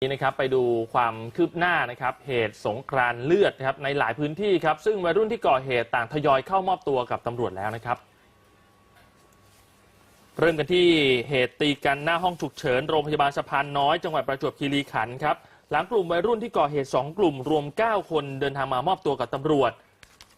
นี้นะครับไปดูความคืบหน้านะครับเหตุสงกรานเลือดนะครับในหลายพื้นที่ครับซึ่งวัยรุ่นที่ก่อเหตุต่างทยอยเข้ามอบตัวกับตำรวจแล้วนะครับ เริ่มกันที่เหตุตีกันหน้าห้องฉุกเฉินโรงพยาบาลสะพานน้อยจังหวัดประจวบคีรีขันธ์ครับหลังกลุ่มวัยรุ่นที่ก่อเหตุ 2 กลุ่มรวม 9 คนเดินทางมามอบตัวกับตำรวจ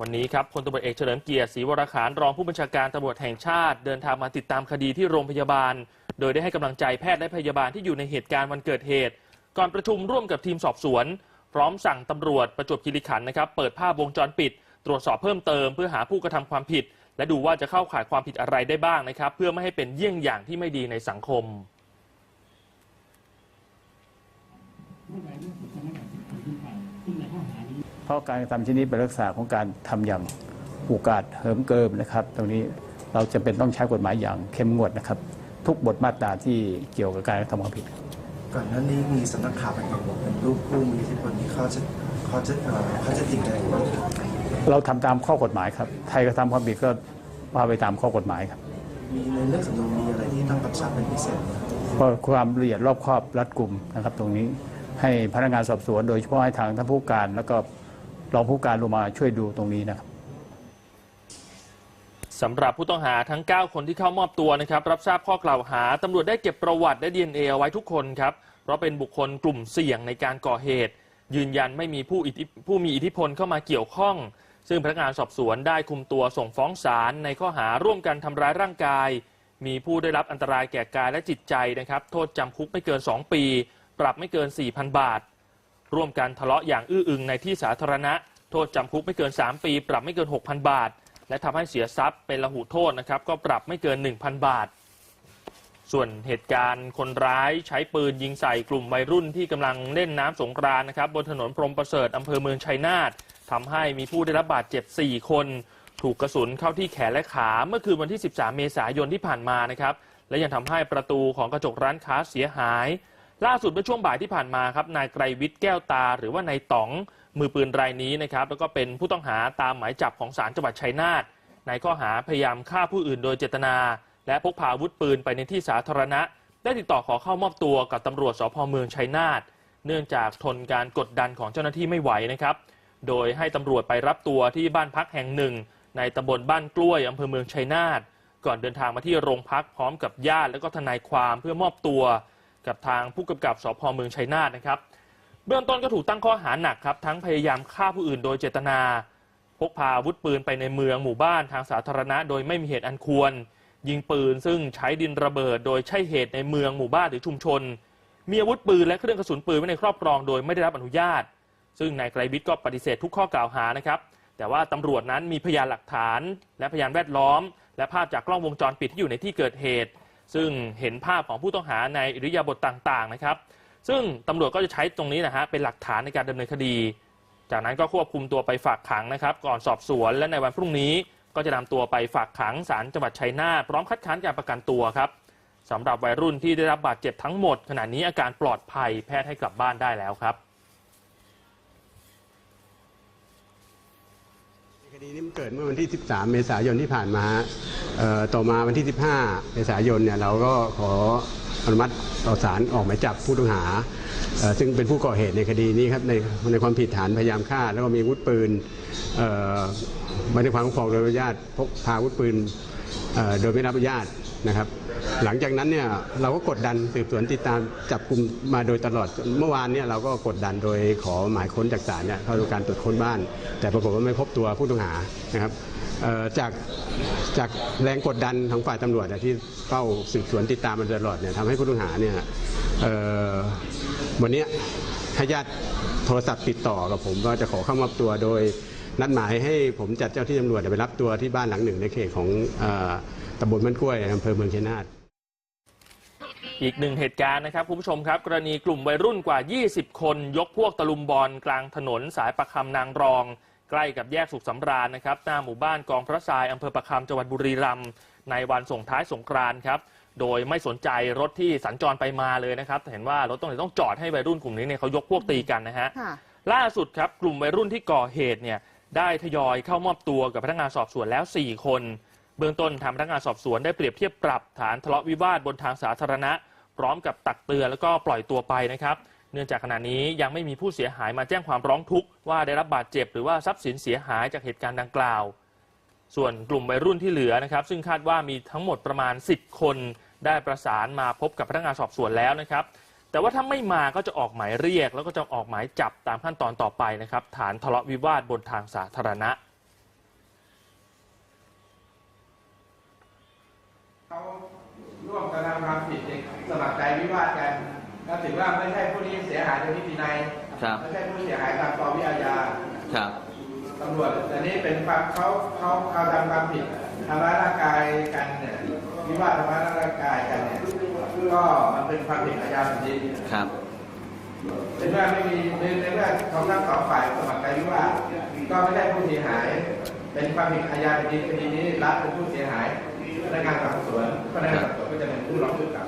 วันนี้ครับพลตำรวจเอกเฉลิมเกียรติศรีวรขานรองผู้บัญชาการตำรวจแห่งชาติ เดินทางมาติดตามคดีที่โรงพยาบาล โดยได้ให้กำลังใจแพทย์และพยาบาลที่อยู่ในเหตุการณ์วันเกิดเหตุ ก่อนประชุมร่วมกับทีมสอบสวน พร้อมสั่งตำรวจประจวบคีรีขันธ์นะครับ เปิดภาพวงจรปิด ตรวจสอบเพิ่มเติมเพื่อหาผู้กระทำความผิด และดูว่าจะเข้าข่ายความผิดอะไรได้บ้างนะครับ เพื่อไม่ให้เป็นเยี่ยงอย่างที่ไม่ดีในสังคม เพราะการกระทำชนิดเป็นลักษณะของการทำอย่างอุกอาจเหิมเกิมนะครับ ตรงนี้เราจะเป็นต้องใช้กฎหมายอย่างเข้มงวดนะครับ ทุกบทมาตราที่เกี่ยวกับการกระทำความผิด ก่อนหน้านี้มีสำนักข่าวไปบอกเป็นรูปผู้มีอิทธิพลที่เขาจะเขาจะเอ่อเขาจะจริงอะไรบ้างครับเราทำตามข้อกฎหมายครับ ใครกระทำความผิดก็ว่าไปตามข้อกฎหมายครับ มีในเรื่องสำนวนมีอะไรที่ต้องกำชับเป็นพิเศษไหมครับเพราะความละเอียดรอบคอบรัดกุมนะครับ ตรงนี้ให้พนักงานสอบสวน โดยเฉพาะให้ทางท่านผู้การ แล้วก็รองผู้การลงมาช่วยดูตรงนี้นะครับ สำหรับผู้ต้องหาทั้ง 9 คนที่เข้ามอบตัวนะครับรับทราบข้อกล่าวหาตำรวจได้เก็บประวัติและ DNA เอาไว้ทุกคนครับ เพราะเป็นบุคคลกลุ่มเสี่ยงในการก่อเหตุ ยืนยันไม่มีผู้อิทธิผู้มีอิทธิพลเข้ามาเกี่ยวข้อง ซึ่งพนักงานสอบสวนได้คุมตัวส่งฟ้องศาลในข้อหาร่วมกันทำร้ายร่างกาย มีผู้ได้รับอันตรายแก่กายและจิตใจนะครับโทษจำคุกไม่เกิน 2 ปี ปรับไม่เกิน 4,000 บาท ร่วมกันทะเลาะอย่างอื้ออึงในที่สาธารณะ โทษจำคุกไม่เกิน 3 ปี ปรับไม่เกิน 6,000 บาท และทำให้เสียทรัพย์เป็นละหุโทษนะครับก็ปรับไม่เกิน 1,000 บาท ส่วนเหตุการณ์คนร้ายใช้ปืนยิงใส่กลุ่มวัยรุ่นที่กำลังเล่นน้ำสงกรานนะครับบนถนนพรมประเสริฐอำเภอเมืองชัยนาททำให้มีผู้ได้รับบาดเจ็บ 4 คน ถูกกระสุนเข้าที่แขนและขาเมื่อคืนวันที่ 13 เมษายนที่ผ่านมานะครับและยังทำให้ประตูของกระจกร้านค้าเสียหาย ล่าสุดเมื่อช่วงบ่ายที่ผ่านมาครับนายไกรวิทย์แก้วตา หรือว่านายต๋องมือปืนรายนี้นะครับแล้วก็เป็นผู้ต้องหาตามหมายจับของศาลจังหวัดชัยนาทในข้อหาพยายามฆ่าผู้อื่นโดยเจตนา และพกพาอาวุธปืนไปในที่สาธารณะ ได้ติดต่อขอเข้ามอบตัวกับตำรวจสพเมืองชัยนาทเนื่องจากทนการกดดันของเจ้าหน้าที่ไม่ไหวนะครับ โดยให้ตำรวจไปรับตัวที่บ้านพักแห่งหนึ่ง ในตำบลบ้านกล้วยอำเภอเมืองชัยนาทก่อนเดินทางมาที่โรงพักพร้อมกับญาติและก็ทนายความเพื่อมอบตัว กับทางผู้กำกับสพเมืองชัยนาทนะครับ เบื้องต้นก็ถูกตั้งข้อหาหนักครับ ทั้งพยายามฆ่าผู้อื่นโดยเจตนา พกพาอาวุธปืนไปในเมืองหมู่บ้านทางสาธารณะ โดยไม่มีเหตุอันควร ยิงปืนซึ่งใช้ดินระเบิด โดยใช่เหตุในเมืองหมู่บ้านหรือชุมชน มีอาวุธปืนและเครื่องกระสุนปืนไว้ในครอบครองโดยไม่ได้รับอนุญาต ซึ่งนายไกรวิทย์ก็ปฏิเสธทุกข้อกล่าวหานะครับแต่ว่าตำรวจนั้นมีพยานหลักฐาน และพยานแวดล้อม และภาพจากกล้องวงจรปิดที่อยู่ในที่เกิดเหตุ ซึ่งเห็นภาพของผู้ต้องหาในอิริยาบถต่างๆนะครับ ซึ่งตำรวจก็จะใช้ตรงนี้นะฮะเป็นหลักฐานในการดำเนินคดี จากนั้นก็ควบคุมตัวไปฝากขังนะครับ ก่อนสอบสวนและในวันพรุ่งนี้ ก็จะนำตัวไปฝากขังศาลจังหวัดชัยนาทพร้อมคัดค้านการประกันตัวครับสำหรับวัยรุ่นที่ได้รับบาดเจ็บทั้งหมด ขณะนี้อาการปลอดภัยแพทย์ให้กลับบ้านได้แล้วครับ ดีนี้มันเกิดเมื่อวันที่ 13 เมษายนที่ผ่านมาต่อมาวันที่ 15 เมษายนเนี่ยเราก็ขออนุมัติต่อศาลออกหมายจับผู้ต้องหา ซึ่งเป็นผู้ก่อเหตุในคดีนี้ครับในในความผิดฐานพยายามฆ่า แล้วก็มีอาวุธปืนไม่ได้ความคุ้มครองโดยอนุญาตพกพาอาวุธปืนโดยไม่รับอนุญาตนะครับ หลังจากนั้นเนี่ยเราก็กดดันสืบสวนติดตามจับกลุ่มมาโดยตลอดเมื่อวานเนี่ยเราก็กดดันโดยขอหมายค้นจากศาลเนี่ยเข้าดูการตรวจค้นบ้าน แต่ปรากฏว่าไม่พบตัวผู้ต้องหานะครับจากจากแรงกดดันของฝ่ายตำรวจที่เฝ้าสืบสวนติดตามมาตลอดเนี่ยทำให้ผู้ต้องหาเนี่ยวันนี้ให้ญาติโทรศัพท์ติดต่อกับผมว่าจะขอเข้ามอบตัวโดยนัดหมายให้ผมจัดเจ้าที่ตำรวจไปรับตัวที่บ้านหลังหนึ่งในเขตของอตำบลบ้านกล้วยอำเภอเมืองชัยนาท อีกหนึ่งเหตุการณ์นะครับคุณผู้ชมครับ กรณีกลุ่มวัยรุ่นกว่า 20 คน ยกพวกตะลุมบอลกลางถนนสายประคำนางรอง ใกล้กับแยกสุขสำราญนะครับหน้าหมู่บ้านกองพระทรายอำเภอประคำจังหวัดบุรีรัมย์ในวันส่งท้ายสงกรานต์ครับ โดยไม่สนใจรถที่สัญจรไปมาเลยนะครับเห็นว่ารถต้องต้องจอดให้วัยรุ่นกลุ่มนี้เนี่ยเขายกพวกตีกันนะฮะค่ะล่าสุดครับกลุ่มวัยรุ่นที่ก่อเหตุเนี่ยได้ทยอยเข้ามอบตัวกับพนักงานสอบสวนแล้ว 4 คน เบื้องต้นทางพนักงานสอบสวนได้เปรียบเทียบปรับฐานทะเลาะวิวาทบนทางสาธารณะ พร้อมกับตักเตือนแล้วก็ปล่อยตัวไปนะครับ เนื่องจากขณะนี้ยังไม่มีผู้เสียหายมาแจ้งความร้องทุกข์ว่าได้รับบาดเจ็บหรือว่าทรัพย์สินเสียหายจากเหตุการณ์ดังกล่าว ส่วนกลุ่มวัยรุ่นที่เหลือนะครับ ซึ่งคาดว่ามีทั้งหมดประมาณ 10 คนได้ประสานมาพบกับพนักงานสอบสวนแล้วนะครับ แต่ว่าถ้าไม่มาก็จะออกหมายเรียก แล้วก็จะออกหมายจับตามขั้นตอนต่อไปนะครับ ฐานทะเลาะวิวาทบนทางสาธารณะ เขาร่วมกระทำความผิดในสมัครใจวิวาทกันก็ถือว่าไม่ใช่ผู้ที่เสียหายโดยนิตินัยครับไม่ใช่ผู้เสียหายตามปวิอาญาครับตำรวจอันนี้เป็นความเขาเขาเขาทำความผิดทำร้ายร่างกายกันเนี่ยวิวาททำร้ายร่างกายกันเนี่ยก็มันเป็นความผิดอาญาแผ่นดินครับในเมื่อไม่มีในในเมื่อเขาทั้งสองฝ่ายสมัครใจวิวาทก็ไม่ได้ผู้เสียหาย เป็นความผิดอาญาแผ่นดินคดีนี้รัฐเป็นผู้เสียหาย พนักงานสอบสวนพนักงานสอบสวนก็จะเป็นผู้ร้องทุกข์กล่าว